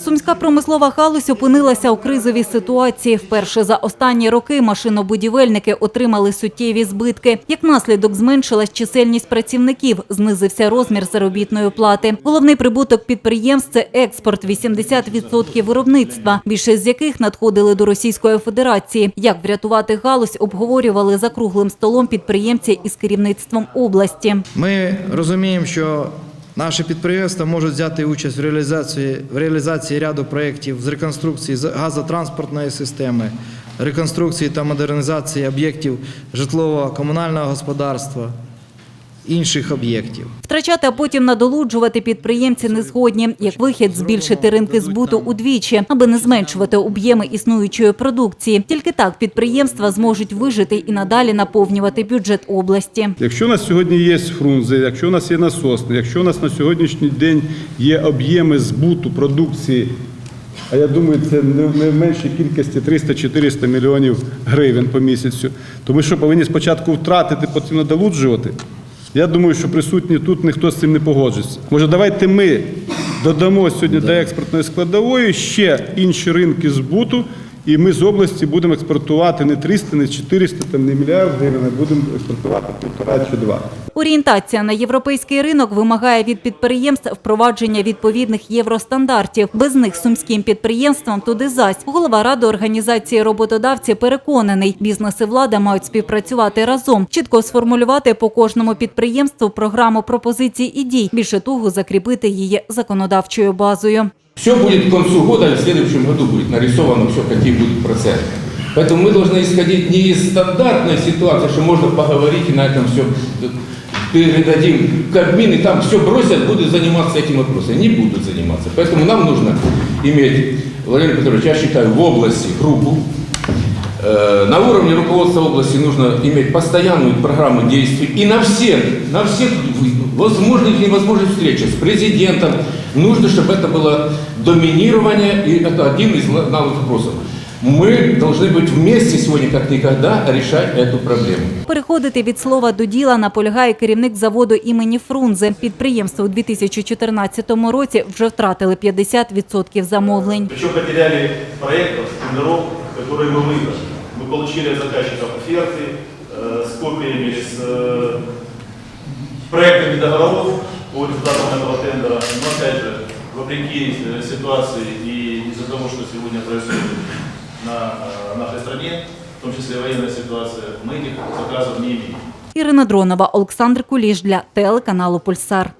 Сумська промислова галузь опинилася у кризовій ситуації. Вперше за останні роки машинобудівельники отримали суттєві збитки. Як наслідок зменшилась чисельність працівників, знизився розмір заробітної плати. Головний прибуток підприємств – це експорт – 80% виробництва, більшість з яких надходили до Російської Федерації. Як врятувати галузь, обговорювали за круглим столом підприємці із керівництвом області. Ми розуміємо, що наші підприємства можуть взяти участь в реалізації, в реалізації ряду проєктів з реконструкції газотранспортної системи, реконструкції та модернізації об'єктів житлово-комунального господарства, інших об'єктів. Втрачати, а потім надолуджувати підприємці не згодні. Як вихід збільшити ринки збуту удвічі, аби не зменшувати об'єми існуючої продукції. Тільки так підприємства зможуть вижити і надалі наповнювати бюджет області. Якщо у нас сьогодні є фрунзе, якщо у нас є насосни, якщо у нас на сьогоднішній день є об'єми збуту продукції, а я думаю, це не не в меншій кількості 300-400 мільйонів гривень по місяцю, то ми що повинні спочатку втратити, потім надолуджувати? Я думаю, що присутні тут ніхто з цим не погоджується. Може, давайте ми додамо сьогодні до експортної складової ще інші ринки збуту, і ми з області будемо експортувати не 300, не 400, там, не мільярд гривень, а будемо експортувати півтора чи два. Орієнтація на європейський ринок вимагає від підприємств впровадження відповідних євростандартів. Без них сумським підприємствам туди зась. Голова ради організації роботодавці переконаний, бізнес і влада мають співпрацювати разом, чітко сформулювати по кожному підприємству програму пропозицій і дій. Більше того, закріпити її законодавчою базою. Все будет к концу года или в следующем году будет нарисовано все, какие будут проценты. Поэтому мы должны исходить не из стандартной ситуации, что можно поговорить и на этом все передадим Кабмин, и там все бросят, будут заниматься этим вопросом. Не будут заниматься. Поэтому нам нужно иметь, Владимир Петрович, я считаю, в области группу, Э, На уровне руководства области нужно иметь постоянную программу действий и на всех, на всех возможных и невозможных встречах с президентом нужно, чтобы это было доминирование, и это один из главных вопросов. Мы должны быть вместе сегодня, как никогда, решать эту проблему. Переходити від слова до діла наполягає керівник заводу імені Фрунзе. Підприємство у 2014 році вже втратили 50% замовлень. Причем потеряли проектов, тендеров, которые мы выиграли. Мы получили от заказчиков оферты э, с копиями, с э, проектами договоров по результатам этого тендера. Но опять же, вопреки э, ситуации и из-за того, что сегодня происходит на э, нашей стране, в том числе военная ситуация, мы этих заказов не имеем. Ірина Дронова, Олександр Куліш для телеканалу Пульсар.